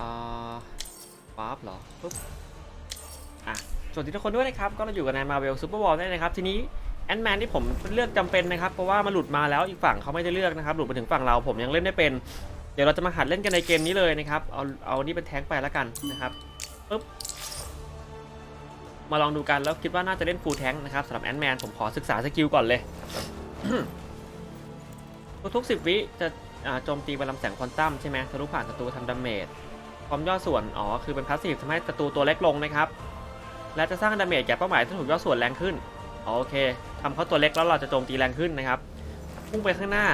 อ่าปั๊บเหรอปุ๊บอะสวัสดีทุกคนด้วยนะครับ ก็เราอยู่กันายมาเวลซูเปอร์บอลได้นะครับ ทีนี้แอนแมนที่ผมเลือกจำเป็นนะครับ เพราะว่ามันหลุดมาแล้วอีกฝั่งเขาไม่ได้เลือกนะครับ หลุดมาถึงฝั่งเราผมยังเล่นไม่เป็น เดี๋ยวเราจะมาหัดเล่นกันในเกมนี้เลยนะครับ เอาเอานี่เป็นแท้งไปแล้วกันนะครับปุ๊บมาลองดูกันแล้วคิดว่าน่าจะเล่นฟูลแท้งนะครับสำหรับแอนแมนผมขอศึกษาสกิลก่อนเลย ทุกๆ10วิจะ โจมตีบอลลำแสงควอนตัมใช่ไหมทะลุผ่านศัตรูทำดาเมจความย่อส่วน อ๋อ คือเป็นพาสซีฟทำให้ศัตรูตัวเล็กลงนะครับ และจะสร้างดาเมจแก่เป้าหมายที่ถูกย่อส่วนแรงขึ้นอโอเคทำเขาตัวเล็กแล้วเราจะโจมตีแรงขึ้นนะครับ พุ่งไปข้างหน้า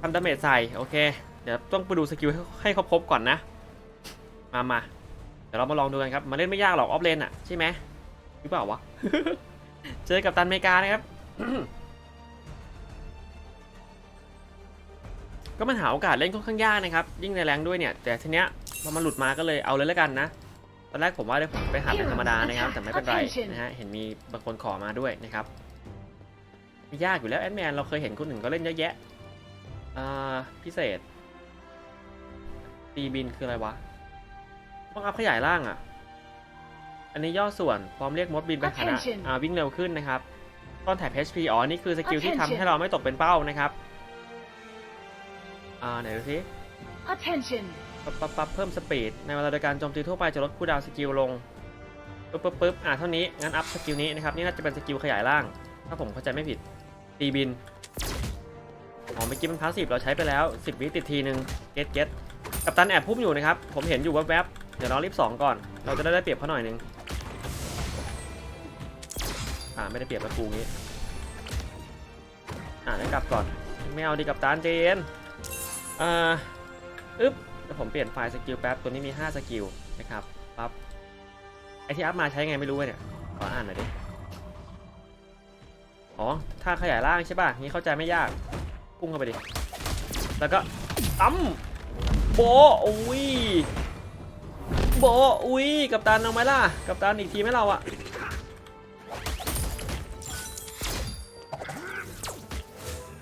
ทำดาเมจใส่ โอเค เดี๋ยวต้องไปดูสกิลให้ให้ครบๆก่อนนะ มามาเดี๋ยวเรามาลองดูกันครับ มาเล่นไม่ยากหรอกออฟเลนอะใช่ไหมหรือเปล่าวะ เจอกับตันเมกานะครับ ก็มันหาโอกาสเล่นค่อนข้างยากนะครับ ยิ่งในแรงด้วยเนี่ย แต่ทีเนี้ยพอมันหลุดมาก็เลยเอาเลยแล้วกันนะ ตอนแรกผมว่าเดี๋ยวผมไปหาเป็นธรรมดานะครับ แต่ไม่เป็นไรนะฮะ เห็นมีบางคนขอมาด้วยนะครับไม่ยากอยู่แล้วแอดแมนเราเคยเห็นคนหนึ่งก็เล่นเยอะแยะอ่าพิเศษ ตีบินคืออะไรวะ ต้องอัพขยายร่างอะ อันนี้ย่อส่วนพร้อมเรียกมดบินไปหานะ Attention อ่าวิ่งเร็วขึ้นนะครับต้อนแถบ HP อ๋อ นี่คือสกิลที่ทำให้เราไม่ตกเป็นเป้านะครับ อ่าไหนดูสิ Attention! ปั๊บปั๊บปั๊บเพิ่มสปีด ในเวลาโดยการโจมตีทั่วไปจะลดคูลดาวน์สกิลลง ปึ๊บปึ๊บปึ๊บอ่าเท่านี้ งั้นอัพสกิลนี้นะครับ นี่น่าจะเป็นสกิลขยายร่าง ถ้าผมเข้าใจไม่ผิด ตีบิน อ๋อเมื่อกี้มันพาสซีฟเราใช้ไปแล้ว 10 วิติดทีนึง เก็ตเก็ตกัปตันแอบพุ่มอยู่นะครับ ผมเห็นอยู่แวบๆ เดี๋ยวเรารีบสองก่อน เราจะได้ได้เปรียบเขาหน่อยนึง อ่าไม่ได้เปรียบแล้วกูงี้ อ่าได้กลับก่อน ไม่เอาดีกับตานเจน อ่าอึ๊บเดี๋ยวผมเปลี่ยนไฟล์สกิลแป๊บ ตัวนี้มี 5 สกิลนะครับปั๊บไอที่อัพมาใช้ไงไม่รู้เนี่ย ขออ่านหน่อยดิ อ๋อ ถ้าขยายร่างใช่ป่ะงี้เข้าใจไม่ยาก พุ่งเข้าไปดิ แล้วก็ตั้มโบอุ้ยโบอุ้ย กับตันเอาไหมล่ะ กับตันอีกทีไหมเราอะ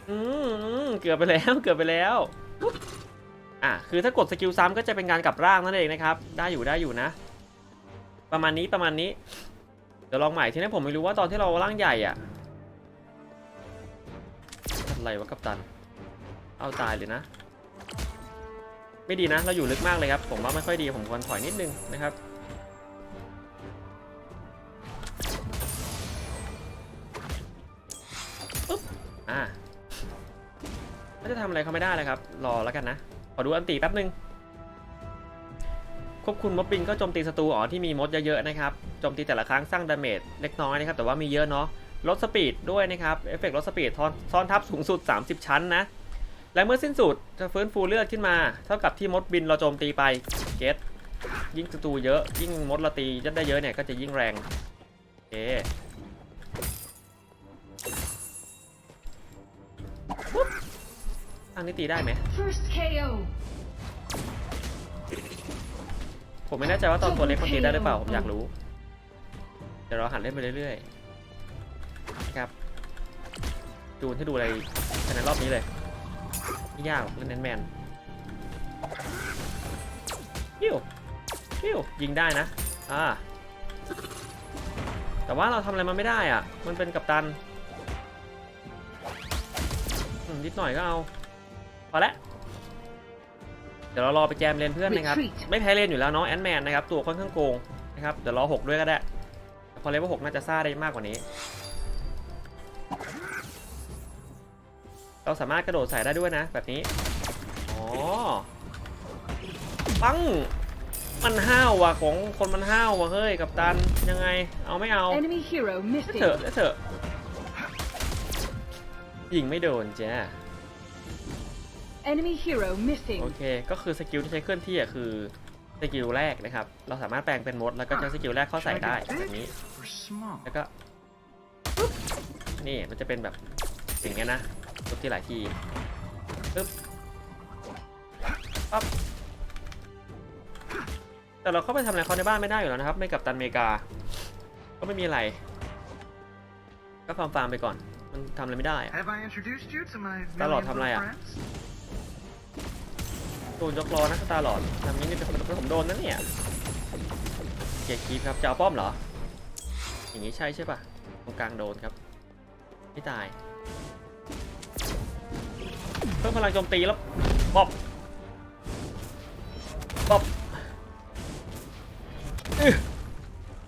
อืมอืมเกือบไปแล้ว เกือบไปแล้ว อะคือถ้ากดสกิลซ้ำก็จะเป็นการกลับร่างนั่นเองนะครับ ได้อยู่ได้อยู่นะ ประมาณนี้ประมาณนี้ เดี๋ยวลองใหม่ทีนี้ผมไม่รู้ว่าตอนที่เราร่างใหญ่อะอะไรวะกัปตัน เอาตายเลยนะ ไม่ดีนะ เราอยู่ลึกมากเลยครับ ผมว่าไม่ค่อยดี ผมควรถอยนิดนึงนะครับอ่า จะทำอะไรเขาไม่ได้เลยครับ รอแล้วกันนะ ขอดูอันตีแป๊บนึง ควบคุมมดบินก็โจมตีศัตรูอ๋อที่มีมดเยอะๆนะครับ โจมตีแต่ละครั้งสร้างดาเมจเล็กน้อยนะครับ แต่ว่ามีเยอะเนาะ ลดสปีดด้วยนะครับ เอฟเฟกต์ลดสปีดซ้อนทับสูงสุด 30 ชั้นนะ และเมื่อสิ้นสุดจะฟื้นฟูเลือดขึ้นมา เท่ากับที่มดบินเราโจมตีไป เกตยิ่งศัตรูเยอะ ยิ่งมดเราตียัดได้เยอะเนี่ยก็จะยิ่งแรง โอเค ทางนี้ตีได้ไหม First KO! ผมไม่แน่ใจว่าตอนตัวเล็กมันตีได้หรือเปล่า ผมอยากรู้ เดี๋ยวเราหันเล่นไปเรื่อยๆนะครับ จูนให้ดูอะไรภายในรอบนี้เลยไม่ยากหรอกเล่นแนนแมนปิ้วปิ้วยิงได้นะ อ่า แต่ว่าเราทำอะไรมันไม่ได้อะ มันเป็นกัปตันอืมนิดหน่อยก็เอา พอละเดี๋ยวเรารอไปแจมเลนเพื่อนนะครับ Retreat ไม่แพ้เลนอยู่แล้วเนาะแอนแมนนะครับ ตัวค่อนข้างโกงนะครับ เดี๋ยวรอ6ด้วยก็ได้ พอเลเวล6น่าจะซ่าได้มากกว่านี้ เราสามารถกระโดดใส่ได้ด้วยนะ แบบนี้ อ๋อ ปัง มันห้าวว่ะของคนมันห้าวว่ะเฮ้ยกับตันยังไง เอาไม่เอา Enemy hero ได้ missing! เถอะได้เถอะยิงไม่โดนจ้ะ Enemy hero โอ missing! เค ก็คือสกิลที่ใช้เคลื่อนที่อะคือสกิลแรกนะครับ เราสามารถแปลงเป็นมดแล้วก็ใช้สกิลแรกเข้าใส่ได้แบบนี้ or small? แล้วก็ปึ๊บนี่มันจะเป็นแบบอย่างเงี้ยนะทุบที่หลายทีปึ๊บปั๊บแต่เราเข้าไปทำอะไรเขาในบ้านไม่ได้อยู่แล้วนะครับ ไม่กับตันอเมริกา ก็ไม่มีอะไร ก็ฟาร์มฟาร์มๆไปก่อน มันทำอะไรไม่ได้อะ Have I introduced you to my Tao lọt million thăm little này à? friends? ดนยกล้อนะสตาหลอดทำนี้นี่เป็นคนผมโดนนะเนี่ยเกียร์คีบครับจะเอาป้อมเหรอ อย่างนี้ใช่ใช่ปะตรงกลางโดนครับ ไม่ตาย เพิ่มพลังโจมตีแล้วบอบบ๊อบอื้อ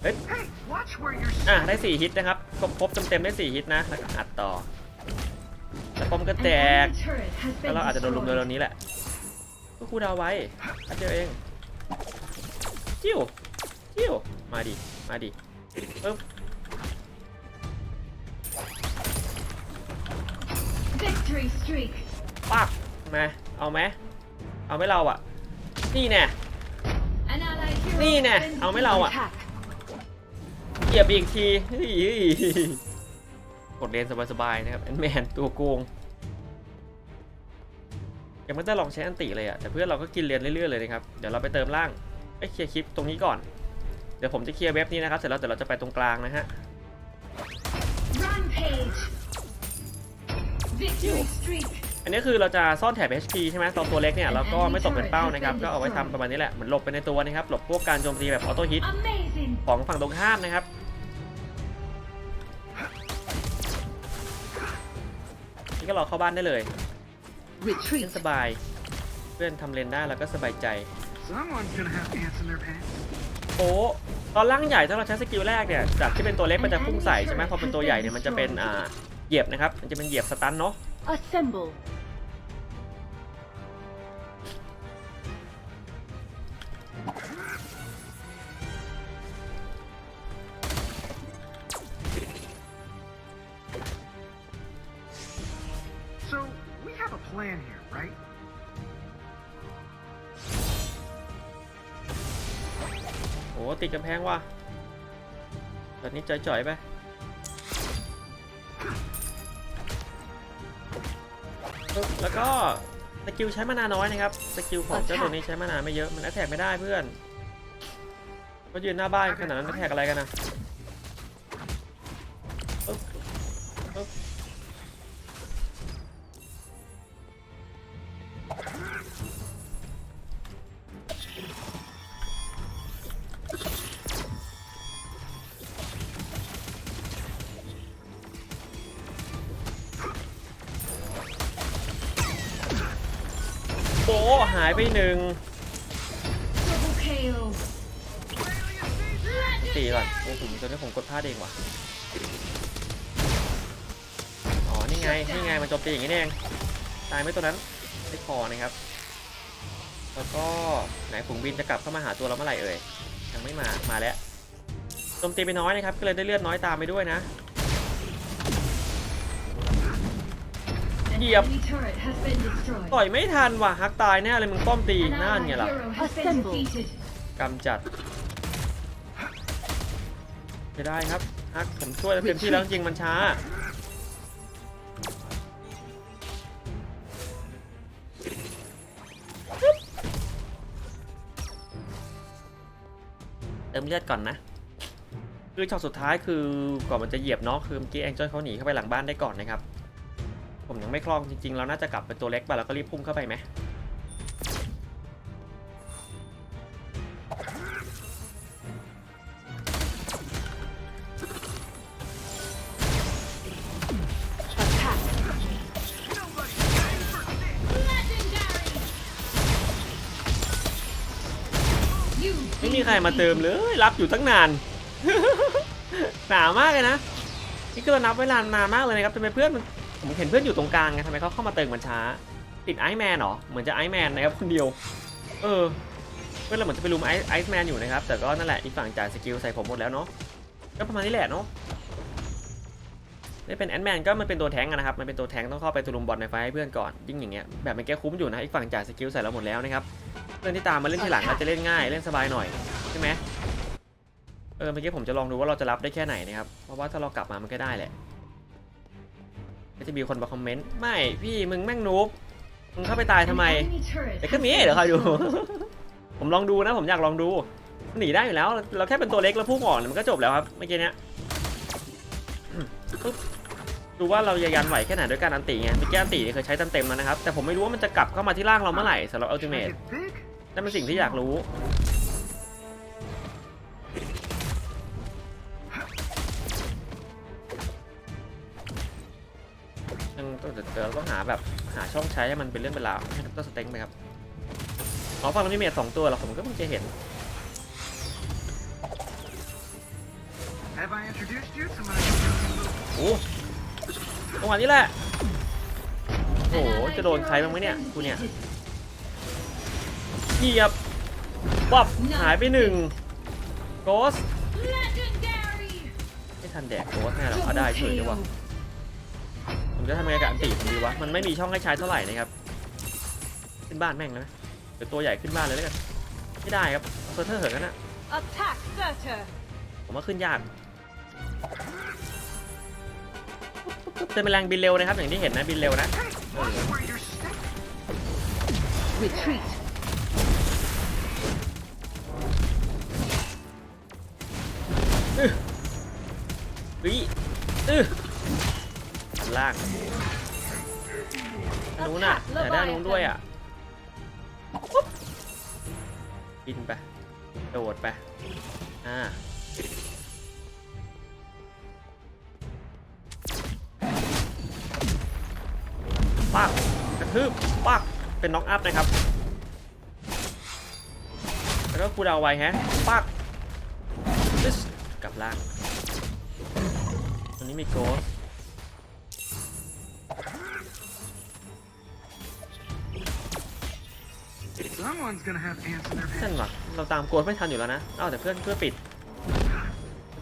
เฮ้ยอะได้ 4 ฮิตนะครับครบครบเต็มๆได้ 4 ฮิตนะ แล้วก็อัดต่อ แล้วป้อมก็แตกแล้วเราอาจจะโดนลุม destroyed. เร็วๆนี้แหละ ก็คูลดาวน์ไว้อันเดียวเองจิ้วจิ้วมาดิ มาดิปึ๊บ Victory streak. ปักมาเอาไหมเอาไหมเราอะ นี่แน่ An allied hero นี่แน่ ends เอาไหมเราอะ attack. เหยียบอีกทีเฮ้ยเฮ้ยกดเลนสบายๆนะครับแอนแมนตัวโกง ยังไม่ได้ลองใช้อันติเลยอะแต่เพื่อนเราก็กินเลนเรื่อยๆเลยนะครับ เดี๋ยวเราไปเติมล่างไอ้เคลียร์คลิปตรงนี้ก่อน เดี๋ยวผมจะเคลียร์เว็บนี้นะครับ เสร็จแล้วเดี๋ยวเราจะไปตรงกลางนะฮะอันนี้คือเราจะซ่อนแถบ HP ใช่ไหมตอนตัวเล็กเนี่ยแล้วก็ไม่ตกเป็นเป้านะครับ ก็เอาไว้ทำประมาณนี้แหละ เหมือนหลบไปในตัวนะครับ หลบพวกการโจมตีแบบออโต้ฮิตของฝั่งตรงข้ามนะครับนี่ก็รอเข้าบ้านได้เลย เล่น Retreat. สบาย เพื่อนทำเลนได้แล้วก็สบายใจ Someone's gonna have ants in their pants. โอ้ตอนล่างใหญ่ถ้าเราใช้สกิลแรกเนี่ย จากที่เป็นตัวเล็กมันจะพุ่งใส่ใช่ไหมพอเป็นตัวใหญ่เนี่ยมันจะเป็นอ่าเหยียบนะครับ มันจะเป็นเหยียบสตันเนาะ plan here, right? โอ้ติดกำแพงว่ะตอนนี้จ่อยๆไปปึ๊บแล้วก็สกิลใช้มานาน้อยนะครับสกิลของเจ้าตัวนี้ใช้มานาไม่เยอะมันแอตแทกไม่ได้เพื่อน ก็ยืนหน้าบ้านขนาดนั้นแอตแทกอะไรกันนะ หายไปหนึ่ง Double KO. ตีก่อนโอ้ผมตอนนี้ผมกดพลาดเองว่ะ อ๋อ นี่ไง นี่ไง มันโจมตีอย่างนี้นี่เอง ตายไหมตัวนั้นไม่พอนะครับ แล้วก็ไหนฝูงบินจะกลับเข้ามาหาตัวเราเมื่อไหร่เอ่ย ยังไม่มา มาแล้ว โจมตีไปน้อยนะครับ ก็เลยได้เลือดน้อยตามไปด้วยนะ An Yep. enemy turret has been destroyed. ต่อยไม่ทันว่ะฮักตายแน่เลยมึงป้อมตี An นั่น allied ไงล่ะ hero has been Assemble. defeated. กำจัดไม่ได้ครับฮักผมช่วยเต็มที่แล้วจริงๆมันช้าเติมเลือดก่อนนะ คือช็อตสุดท้ายคือก่อนมันจะเหยียบเนาะคือเมื่อกี้แองเจิลเขาหนีเข้าไปหลังบ้านได้ก่อนนะครับ ผมยังไม่คล่องจริงๆ เราน่าจะกลับเป็นตัวเล็กไปแล้วก็รีบพุ่งเข้าไปไหมไม่มีใครมาเติมเลย รับอยู่ตั้งนาน หนามากเลยนะ นี่ก็เรานับเวลานานมากเลยนะครับทำไมเพื่อนมัน ผมเห็นเพื่อนอยู่ตรงกลางไงทำไมเขาเข้ามาเติมมันช้า ติดไอซ์แมนเหรอ เหมือนจะไอซ์แมนนะครับคนเดียว เออ เพื่อนเราเหมือนจะไปลุมไอซ์ไอซ์แมนอยู่นะครับ แต่ก็นั่นแหละอีกฝั่งจ่ายสกิลใส่ผมหมดแล้วเนาะ ก็ประมาณนี้แหละเนาะนี่เป็นแอนด์แมนก็มันเป็นตัวแทงนะครับ มันเป็นตัวแทงต้องเข้าไปตุลุมบอลในไฟให้เพื่อนก่อน ยิ่งอย่างเงี้ย แบบมันแก้คุ้มอยู่นะ อีกฝั่งจ่ายสกิลใส่เราหมดแล้วนะครับ เพื่อนที่ตามมาเล่นทีหลังก็จะเล่นง่าย เล่นสบายหน่อยใช่ไหมเออเมื่อกี้ผมจะลองดูว่าเราจะรับได้แค่ไหนนะครับ เพราะว่าถ้าเรากลับมามันก็ได้แหละ ก็จะมีคนมาคอมเมนต์ไม่พี่มึงแม่งนูบมึงเข้าไปตายทำไม An enemy turret แต่ก็ has มี been เดี๋ยวคอยดู destroyed. ผมลองดูนะผมอยากลองดูหนีได้อยู่แล้ว เราแค่เป็นตัวเล็กแล้วพุ่งออกเนี่ยมันก็จบแล้วครับเมื่อกี้เนี้ยปึ๊บดูว่าเราจะยันไหวแค่ไหนด้วยการอันติไงเมื่อกี้อันติเคยใช้เต็มๆแล้วนะครับ แต่ผมไม่รู้ว่ามันจะกลับเข้ามาที่ร่างเราเมื่อไหร่สำหรับอัลติเม Make ท it big? นั่นเป็นสิ่งที่อยากรู้ ยังต้องเดี๋ยวเดี๋ยวเราต้องหาแบบหาช่องใช้ให้มันเป็นเรื่องเป็นราวให้ดรสเต็งไปครับอ๋อฟังเรามีเมทสองตัวเหรอผมก็เพิ่งจะเห็น Have I introduced you to my little โอ้จังหวะนี้แหละ โอ้โห จะโดนใครบ้างไหมเนี่ยกูเนี่ยเหยียบปับหายไปหนึ่งโกส Legendary. ไม่ทันแดกโกสแน่หรอกเอาได้เฉยดีวะ ผมจะทำไงกับอันติผมดีวะ มันไม่มีช่องให้ใช้เท่าไหร่นะครับ ขึ้นบ้านแม่งนะเดี๋ยวตัวใหญ่ขึ้นบ้านเลยแล้วกัน ไม่ได้ครับเอาเซอร์เทอร์เหินกันนะ Attack Surtur. ผมว่าขึ้นยากเจอแมลงบินเร็วนะครับ อย่างที่เห็นนะบินเร็วนะ Hey, watch where you're stepping. Retreat. เฮ้ยอื้อด้าน ล่างอันนู้นอะแต่ด้านนู้นด้วยอะปุ๊บบินไปโดดไปอ่าปักกระทืบปักเป็นน็อกอัพนะครับ แล้วก็คูลดาวน์ไวแฮะปักซึสกลับล่าง ตรงนี้มีโกส Someone's gonna have ants in their นั่น pants. วะเราตามโกสไม่ทันอยู่แล้วนะเอ้าแต่เพื่อนเพื่อนปิด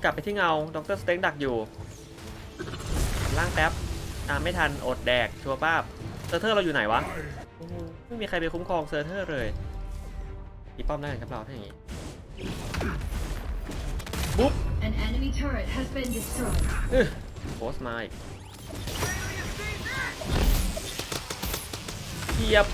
กลับไปที่เงาดรสเต็งดักอยู่ ล่างแป๊บตามไม่ทันอดแดกชัวร์ป้าบเซอร์เทอร์เราอยู่ไหนวะโอ้โหไม่มีใครไปคุ้มครองเซอร์เทอร์เลยตีป้อมได้กันครับเราถ้าอย่างงี้บุ๊บ An enemy turret has been destroyed. อื้อโกสมาอีกเหยียบ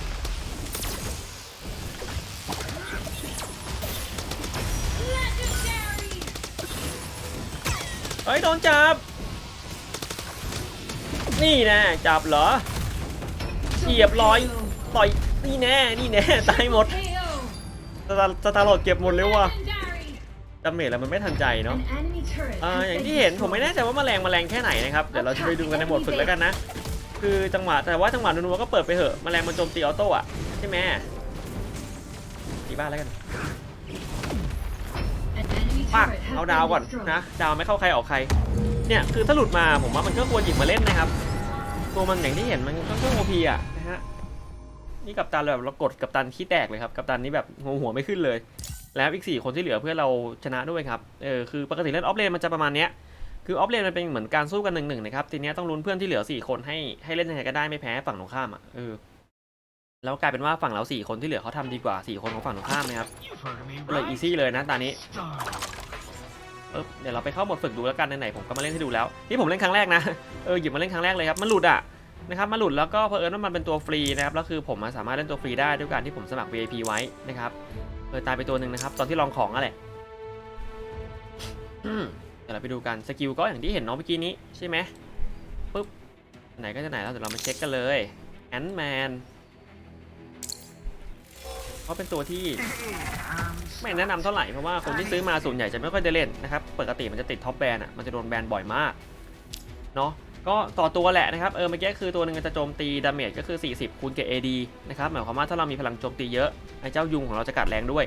เฮ้ยโดนจับ นี่แน่จับเหรอเหยียบร้อยต่อยนี่แน่นี่แน่ตายหมดสตาร์สตาร์โหลดเก็บหมดเลยว่ะดาเมจแล้วมันไม่ทันใจเนาะอ่าอย่างที่เห็นผมไม่แน่ใจว่าแมลงแมลงแค่ไหนนะครับเดี๋ยวเราจะไปดูกันในโหมดฝึกแล้วกันนะคือจังหวะแต่ว่าจังหวะนัวๆก็เปิดไปเถอะแมลงมันโจมตีออโต้อะใช่ไหมตีบ้านแล้วกัน ปักเอาดาวก่อนนะดาวไม่เข้าใครออกใคร เนี่ยคือถ้าหลุดมาผมว่ามันก็ควรหยิบมาเล่นนะครับ ตัวมันอย่างที่เห็นมันก็ต้องโอพีอะนะฮะนี่กับตันแบบเรากดกับตันขี้แตกเลยครับกับตันนี้แบบงงหัวไม่ขึ้นเลย แล้วอีก 4 คนที่เหลือเพื่อเราชนะด้วยครับเออคือปกติเล่นออฟเลนมันจะประมาณเนี้ยคือออฟเลนมันเป็นเหมือนการสู้กันหนึ่งหนึ่งนะครับทีนี้ต้องลุ้นเพื่อนที่เหลือ 4 คนให้ให้เล่นยังไงก็ได้ไม่แพ้ฝั่งตรงข้ามอะเออ แล้วกลายเป็นว่าฝั่งเรา4คนที่เหลือเขาทำดีกว่า4คนของฝั่งตรงข้ามนะครับ You've heard of me, ก็เลยอี right? ซี่เลยนะตอนนี้ Star. เออเดี๋ยวเราไปเข้าโหมดฝึกดูแล้วกันไหนๆผมก็มาเล่นให้ดูแล้วนี่ผมเล่นครั้งแรกนะเออหยิบมาเล่นครั้งแรกเลยครับมันหลุดอะนะครับมันหลุดแล้วก็เพอเอิญว่ามันเป็นตัวฟรีนะครับแล้วคือผมอะสามารถเล่นตัวฟรีได้ด้วยการที่ผมสมัคร VIP ไว้นะครับเออตายไปตัวหนึ่งนะครับ ตอนที่ลองของอะแหละอืมเดี๋ยวเราไปดูกันสกิลก็อย่างที่เห็นเน้องเมื่อกี้นี้ใช่ไหมปุ๊บไหนก็จะไหนแล้วเดี๋ยวเรามาเช็คกันเลยแอนแมน เขาเป็นตัวที่ Hey, um, ไม่แนะนำเท่าไหร่เพราะว่าคนที่ซื้อมาส่วนใหญ่จะไม่ค่อยได้เล่นนะครับปกติมันจะติดท็อปแบนอะมันจะโดนแบนบ่อยมากเนาะก็ต่อตัวแหละนะครับเออเมื่อกี้คือตัวหนึงมันจะโจมตีดาเมจก็คือ 40คูณกับ AD นะครับหมายความว่าถ้าเรามีพลังโจมตีเยอะไอ้เจ้ายุงของเราจะกัดแรงด้วย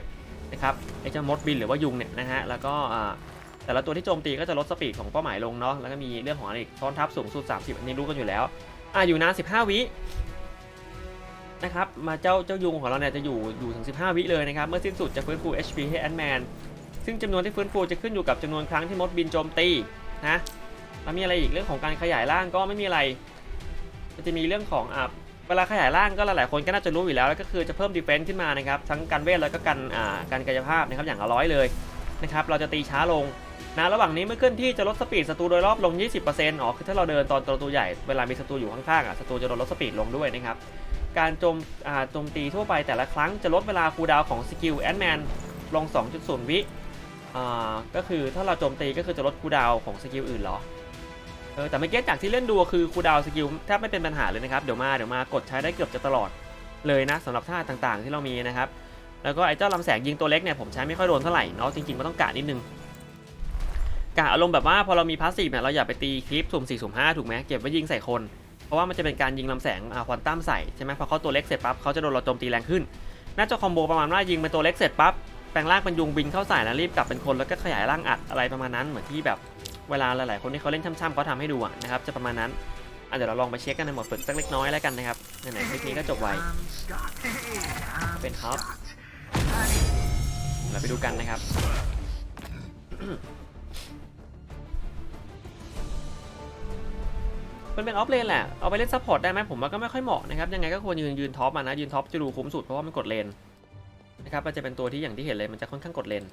นะครับไอ้เจ้ามดบินหรือว่ายุงเนี่ยนะฮะแล้วก็อ่าแต่ละตัวที่โจมตีก็จะลดสปีดของเป้าหมายลงเนาะแล้วก็มีเรื่องของอะไรอีกช้อนทับสูงสุด 30 อันนี้รู้กันอยู่แล้วอ่าอยู่นาน15 วิ นะครับมาเจ้าเจ้ายุงของเราเนี่ยจะอยู่อยู่ถึง 15 วิเลยนะครับ เมื่อสิ้นสุดจะฟื้นฟู HP ให้แอนแมนซึ่งจำนวนที่ฟื้นฟูจะขึ้นอยู่กับจำนวนครั้งที่มดบินโจมตีนะแล้วมีอะไรอีกเรื่องของการขยายร่างก็ไม่มีอะไรมันจะมีเรื่องของอ่าเวลาขยายร่างก็หลายๆคนก็น่าจะรู้อยู่แล้วแล้วก็คือจะเพิ่มดีเฟนซ์ขึ้นมานะครับทั้งการเวทแล้วก็การอ่าการกายภาพนะครับอย่างละร้อยเลยนะครับเราจะตีช้าลงนะระหว่างนี้เมื่อเคลื่อนที่จะลดสปีดศัตรูโดยรอบลง 20%อ๋อคือถ้าเราเดินตอนตัวตัวใหญ่เวลามีศัตรูอยู่ข้างๆอะศัตรูจะโดนลดสปีดลงด้วยนะครับ การโจมโจมตีทั่วไปแต่ละครั้งจะลดเวลาคูลดาวน์ของสกิลแอนแมนลง 2.0 วิก็คือถ้าเราโจมตีก็คือจะลดคูลดาวน์ของสกิลอื่นเหรอเออแต่เมื่อกี้จากที่เล่นดูคือคูลดาวน์สกิลแทบไม่เป็นปัญหาเลยนะครับ เดี๋ยวมาเดี๋ยวมากดใช้ได้เกือบจะตลอดเลยนะสำหรับท่าต่างๆที่เรามีนะครับ แล้วก็ไอ้เจ้าลำแสงยิงตัวเล็กเนี่ยผมใช้ไม่ค่อยโดนเท่าไหร่เนาะจริงๆมันต้องกะนิดนึงกะอารมณ์แบบว่าพอเรามีพาสซีฟเนี่ยเราอย่าไปตีคลิปสุ่ม4สุ่ม5ถูกไหมเก็บไว้ยิงใส่คน ราะว่ามันจะเป็นการยิงลำแสงควอนตัมใส่ใช่ไหมพอเขาตัวเล็กเสร็จปั๊บเขาจะโดนเราโจมตีแรงขึ้น น่าจะคอมโบประมาณว่ายิงเป็นตัวเล็กเสร็จปั๊บแปลงร่างเป็นยุงบินเข้าใส่แล้วรีบกลับเป็นคนแล้วก็ขยายร่างอัดอะไรประมาณนั้นเหมือนที่แบบเวลาหลายๆคนที่เขาเล่นช่ำๆเขาทำให้ดูนะครับจะประมาณนั้นอะเดี๋ยวเราลองไปเช็คกันในหมดฝึกสักเล็กน้อยแล้วกันนะครับไหนๆคลิปนี้ก็จบไว I'm Scott. Hey, I'm Ben Hop. Scott. เราไปดูกันนะครับ มันเป็นออฟเลนแหละ เอาไปเล่นซัพพอร์ตได้ไหมผมว่าก็ไม่ค่อยเหมาะนะครับ ยังไงก็ควรยืนยืนท็อปมานะ ยืนท็อปจะดูคุ้มสุดเพราะว่ามันกดเลนนะครับมันจะเป็นตัวที่อย่างที่เห็นเลยมันจะค่อนข้างกดเลน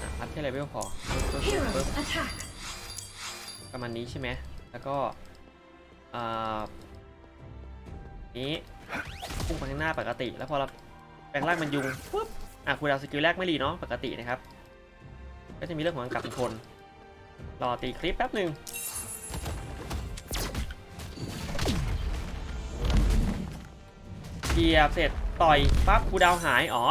อะอัพแค่เลเวลพอปึ๊บประมาณนี้ใช่ไหมแล้วก็อ่านี้พุ่งไปข้างหน้าปกติ แล้วพอเราแปลงร่างเป็นยุงปุ๊บอะคูดาวสกิลแรกไม่รีเนาะปกตินะครับ ก็จะมีเรื่องของการกลับคน รอตีคลิปแป๊บหนึ่ง เหยียบเสร็จต่อยปั๊บคูดาวหายอ๋อ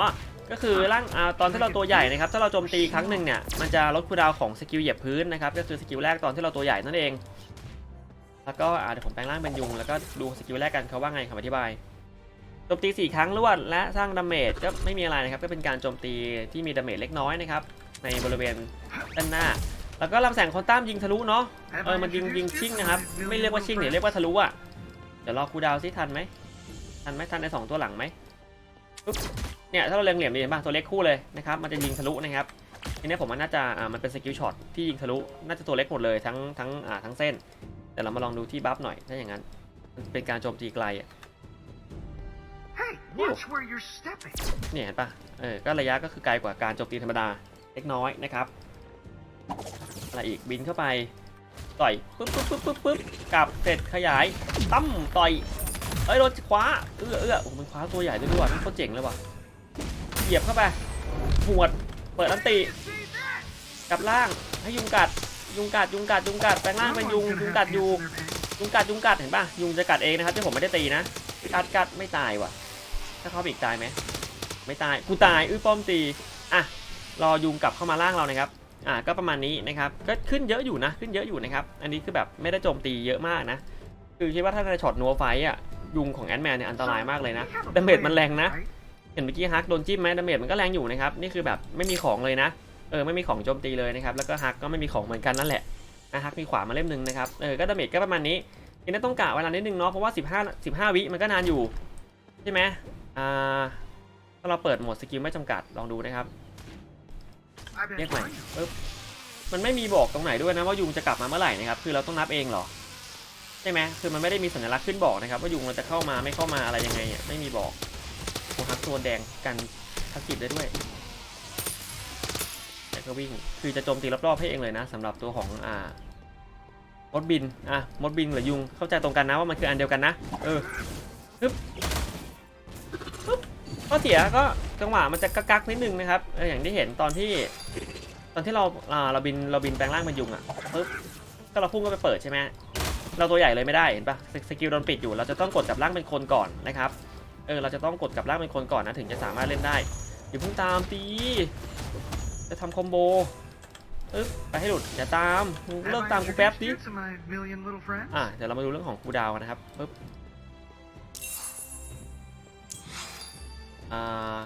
ก็คือร่างอ่าตอนที่เราตัวใหญ่นะครับถ้าเราโจมตีครั้งหนึ่งเนี่ยมันจะลดคูดาวของสกิลเหยียบพื้นนะครับก็คือสกิลแรกตอนที่เราตัวใหญ่นั่นเอง แล้วก็เดี๋ยวผมแปลงร่างเป็นยุงแล้วก็ดูสกิลแรกกันเขาว่าไงคำอธิบายโจมตี 4 ครั้งรวดและสร้างดาเมจก็ไม่มีอะไรนะครับก็เป็นการโจมตีที่มีดาเมจเล็กน้อยนะครับในบริเวณด้านหน้า แล้วก็ลำแสงคอนตัมยิงทะลุเนาะเออมันยิงยิงชิ่งนะครับไม่เรียกว่าชิ่งเดี๋ยเรียกว่าทะลุอะเดี๋ยวรอคูดาวซิทันไหม ทันไหมทันในสองตัวหลังไหมปุ๊บเนี่ยถ้าเราเล็งเหลี่ยมดีเห็นป่ะตัวเล็กคู่เลยนะครับมันจะยิงทะลุนะครับทีนี้ผมว่าน่าจะอ่ามันเป็นสกิลช็อตที่ยิงทะลุน่าจะตัวเล็กหมดเลยทั้งทั้งอ่าทั้งเส้น แต่เรามาลองดูที่บัฟหน่อยถ้าอย่างนั้นมันเป็นการโจมตีไกลอะ Hey, watch where you're stepping. เนี่ยเห็นปะเออก็ระยะก็คือไกลกว่าการโจมตีธรรมดาเล็กน้อยนะครับอะไรอีกบินเข้าไปต่อยปึ๊บปึ๊บปึ๊บปึ๊บปึ๊บกลับเสร็จขยายตั้มต่อย เอ้ยโดนคว้าเอื้อเอื้อโอ้โหมันคว้าตัวใหญ่ด้วยด้วยว่ะมันโคตรเจ๋งเลยว่ะเหยียบเข้าไปหวดเปิดอันติกลับล่างให้ยุงกัด ยุงกัดยุงกัดยุงกัดแปลงร่างเป็นยุงยุงกัดยู่ ants in their pants. ยุงกัดยุงกัดเห็นป่ะยุงจะกัดเองนะครับที่ผมไม่ได้ตีนะกัดกัดไม่ตายว่ะ ถ้าเขาบีกตายไหมไม่ตายกูตายอื้อป้อมตีอะรอยุงกลับเข้ามาล่างเรานะครับอะก็ประมาณนี้นะครับก็ขึ้นเยอะอยู่นะขึ้นเยอะอยู่นะครับ อันนี้คือแบบไม่ได้โจมตีเยอะมากนะ คือคิดว่าถ้าในช็อตนัวไฟอะ ยุงของแอนแมนเนี่ยอันตรายมากเลยนะ We have a ดาเมจมันแรงนะ right? เห็นเมื่อกี้ฮักโดนจิ้มไหมดาเมจมันก็แรงอยู่นะครับนี่คือแบบไม่มีของเลยนะเออไม่มีของโจมตีเลยนะครับแล้วก็ฮักก็ไม่มีของเหมือนกันนั่นแหละนะฮักมีขวามาเล่มหนึ่งนะครับเออก็ดาเมจก็ประมาณนี้ทีนี้ต้องกะเวลานิดนึงเนาะเพราะว่า 15 15 วิมันก็นานอยู่ใช่ไหมอ่าถ้าเราเปิดโหมดสกิลไม่จำกัดลองดูนะครับ I bet เรียกใหม่ mine. ปึ๊บมันไม่มีบอกตรงไหนด้วยนะว่ายุงจะกลับมาเมื่อไหร่นะครับคือเราต้องนับเองเหรอใช่ไหมคือมันไม่ได้มีสัญลักษณ์ขึ้นบอกนะครับ ว่ายุงมันจะเข้ามาไม่เข้ามาอะไรยังไงอะไม่มีบอกโอ้ฮักตัวแดงกันทักกิจได้ด้วยแต่ก็วิ่งคือจะโจมตีรอบๆให้เองเลยนะสำหรับตัวของอ่ามดบินอะมดบินหรือยุงเข้าใจตรงกันนะว่ามันคืออันเดียวกันนะ เออปึ๊บปึ๊บข้อเสียก็จังหวะมันจะกักๆนิดนึงนะครับอย่างที่เห็นตอนที่ ตอนที่เราอ่าเราบินเราบินแปลงร่างเป็นยุงอะปึ๊บก็เราพุ่งก็ไปเปิดใช่ไหม เราตัวใหญ่เลยไม่ได้เห็นปะสสกิลโดนปิดอยู่ เราจะต้องกดกับร่างเป็นคนก่อนนะครับ เออ เราจะต้องกดกับร่างเป็นคนก่อนนะถึงจะสามารถเล่นได้อย่าเพิ่งตามตีจะทำคอมโบอึ๊บไปให้หลุดอย่าตามเลิกตามกูแป๊บดิอะเดี๋ยวเรามาดูเรื่องของคูดาวน์กันนะครับปึ๊บอ่า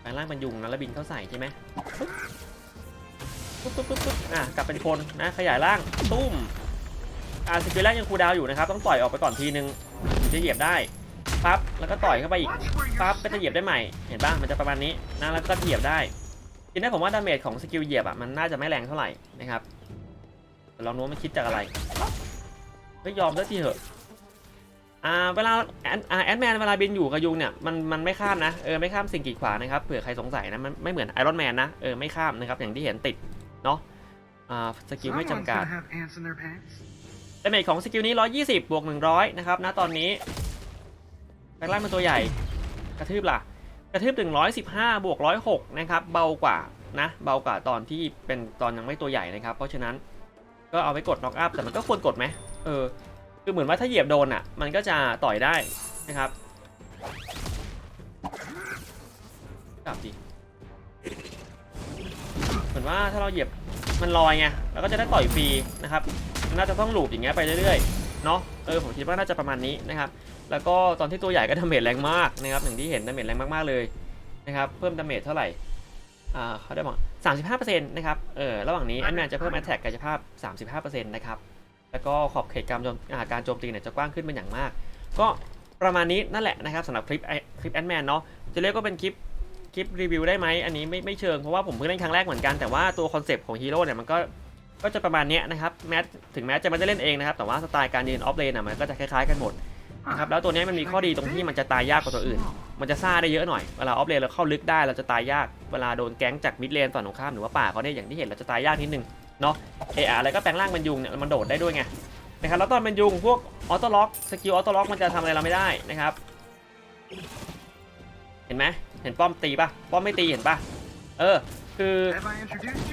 แปลงร่างเป็นยุงนะแล้วบินเข้าใส่ใช่ไหมปึ๊บปึ๊บปึ๊บปึ๊บอะกลับเป็นคนนะขยายร่างตุ้ม อ่าสกิลแรกยังคูดาวอยู่นะครับ ต้องต่อยออกไปก่อนทีนึงจะเหยียบได้ปั๊บแล้วก็ต่อยเข้าไปอีกปั๊บก็จะเหยียบได้ใหม่ เห็นป่ะมันจะประมาณนี้นะแล้วก็เหยียบได้ทีนี้ผมว่าดาเมจของสกิลเหยียบอะมันน่าจะไม่แรงเท่าไหร่นะครับลองดูว่ามันคิดจากอะไรไม่ยอมสักทีเหอะอ่าเวลาแอนอ่าแอนแมนเวลาบินอยู่กับยุงเนี่ยมันมันไม่ข้ามนะเออไม่ข้ามสิ่งกีดขวางนะครับเผื่อใครสงสัยนะมันไม่เหมือนไอรอนแมนนะเออไม่ข้ามนะครับอย่างที่เห็นติดเนาะอ่าสกิลไม่จำกัด ดาเมจของสกิลนี้ 120 บวก 100 นะครับ ณ ตอนนี้แปลงร่างเป็นตัวใหญ่ กระทืบล่ะ กระทืบ 115 บวก 106 นะครับ เบากว่านะ เบากว่าตอนที่เป็นตอนยังไม่ตัวใหญ่นะครับ เพราะฉะนั้นก็เอาไว้กดน็อกอัพ แต่มันก็ควรกดไหมเออ คือเหมือนว่าถ้าเหยียบโดนอะ มันก็จะต่อยได้นะครับกลับดิเหมือนว่าถ้าเราเหยียบมันลอยไง เราก็จะได้ต่อยฟรีนะครับ น่าจะต้องหลูบอย่างเงี้ยไปเรื่อยๆเนาะเออผมคิดว่าน่าจะประมาณนี้นะครับแล้วก็ตอนที่ตัวใหญ่ก็ดาเมจแรงมากนะครับอย่างที่เห็นดาเมจแรงมากๆเลยนะครับเพิ่มดาเมจเท่าไหร่อ่าเขาได้บอก35%นต์นะครับเออระหว่างนี้แอนแมนจะเพิ่มแอตแทกกายภาพ35%นต์นะครับแล้วก็ขอบเขตการโจมอ่าการโจมตีเนี่ยจะกว้างขึ้นเป็นอย่างมาก ก็ประมาณนี้นั่นแหละนะครับสำหรับคลิปไอคลิปแอนแมนเนาะจะเรียกว่าเป็นคลิปคลิปรีวิวได้ไหมอันนี้ไม่ไม่เชิงเพราะว่าผมเพิ่งเล่นครั้งแรกเหมือนกันแต่ว่าตัวคอนเซปต์ของฮีโร่เนี่ยมันก็ ก็จะประมาณเนี้ยนะครับแม้ถึงแม้จะไม่ได้เล่นเองนะครับ แต่ว่าสไตล์การยืนออฟเลนอะมันก็จะคล้ายๆกันหมดนะครับแล้วตัวนี้มันมีข้อดีตรงที่มันจะตายยากกว่าตัวอื่น มันจะซ่าได้เยอะหน่อย เวลาออฟเลนเราเข้าลึกได้เราจะตายยาก เวลาโดนแก๊งจากมิดเลนฝั่งตรงข้ามหรือว่าป่าเขาเนี่ยอย่างที่เห็นเราจะตายยากนิดนึงเนาะเอออะไรก็แปลงร่างเป็นยุงเนี่ยมันโดดได้ด้วยไงนะครับแล้วตอนเป็นยุงพวกออโต้ล็อกสกิลออโต้ล็อกมันจะทำอะไรเราไม่ได้นะครับ เห็นไหมเห็นป้อมตีป่ะป้อมไม่ตีเห็นป่ะเออ คือ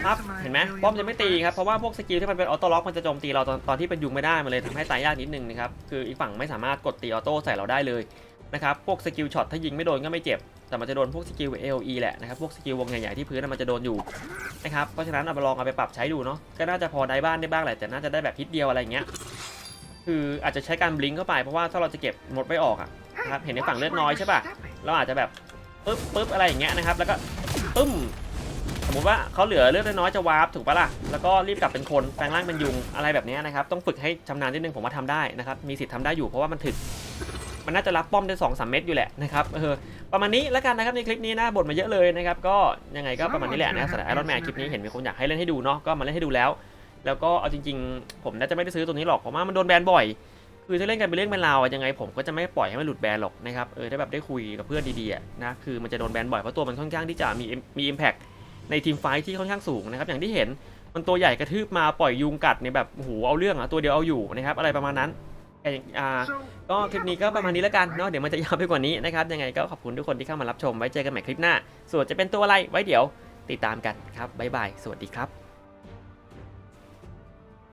ครับเห็นไหมป้อมจะไม่ตีครับ เพราะว่าพวกสกิลที่มันเป็นออโต้ล็อกมันจะโจมตีเราตอนตอนที่เป็นยุงไม่ได้มันเลยทำให้ตายยากนิดนึงนะครับ คืออีกฝั่งไม่สามารถกดตีออโต้ใส่เราได้เลยนะครับ พวกสกิลช็อตถ้ายิงไม่โดนก็ไม่เจ็บ แต่มันจะโดนพวกสกิล AOE แหละนะครับ พวกสกิลวงใหญ่ๆที่พื้นมันจะโดนอยู่นะครับ เพราะฉะนั้นเอาไปลองเอาไปปรับใช้ดูเนาะ ก็น่าจะพอได้บ้านได้บ้างแหละ แต่น่าจะได้แบบฮิตเดียวอะไรเงี้ย คืออาจจะใช้การบลิงเข้าไปเพราะว่าถ้าเราจะเก็บหมดไม่ออกอะนะครับ เห็นในฝั่งเลือดน้อยใช่ป่ะ เราอาจจะแบบปึ๊บปึ๊บอะไรอย่างเงี้ยนะครับ แล้วก็ปึ้ม มมติว่าเขาเหลือเลือดน้อยๆจะวาร์ปถูกปะล่ะ แล้วก็รีบกลับเป็นคนแปลงร่างเป็นยุงอะไรแบบเนี้ยนะครับ ต้องฝึกให้ชำนาญนิดนึงผมว่าทำได้นะครับ มีสิทธิ์ทำได้อยู่เพราะว่ามันถึก มันน่าจะรับป้อมได้สองสามเม็ดอยู่แหละนะครับเออประมาณนี้แล้วกันนะครับในคลิปนี้นะบ่นมาเยอะเลยนะครับก็ยังไงก็ประมาณนี้แหละนะสำหรับไอรอนแมนคลิปนี้เห็นมีคนอยากให้เล่นให้ดูเนาะก็มาเล่นให้ดูแล้ว แล้วก็เอาจริง ๆ ผมน่าจะไม่ได้ซื้อตัวนี้หรอกเพราะว่ามันโดนแบนบ่อยคือถ้าเล่นกันเป็นเรื่องเป็นราวอะยังไงผมก็จะไม่ปล่อยให้มันหลุดแบนหรอกนะครับ เออถ้าแบบได้คุยกับเพื่อนดีๆอะนะ คือมันจะโดนแบนบ่อยเพราะตัวมันค่อนข้างที่จะมีมีอิมแพค ในทีมไฟที่ค่อนข้างสูงนะครับอย่างที่เห็นมันตัวใหญ่กระทืบมาปล่อยยุงกัดในแบบโอ้โหเอาเรื่องอะตัวเดียวเอาอยู่นะครับอะไรประมาณนั้นแต่อ่าก็คลิปนี้ก็ประมาณนี้แล้วกันเนาะเดี๋ยวมันจะยาวไปกว่านี้นะครับยังไงก็ขอบคุณทุกคนที่เข้ามารับชมไว้เจอกันใหม่คลิปหน้า ส่วนจะเป็นตัวอะไรไว้เดี๋ยวติดตามกันครับบ๊ายบายสวัสดีครับ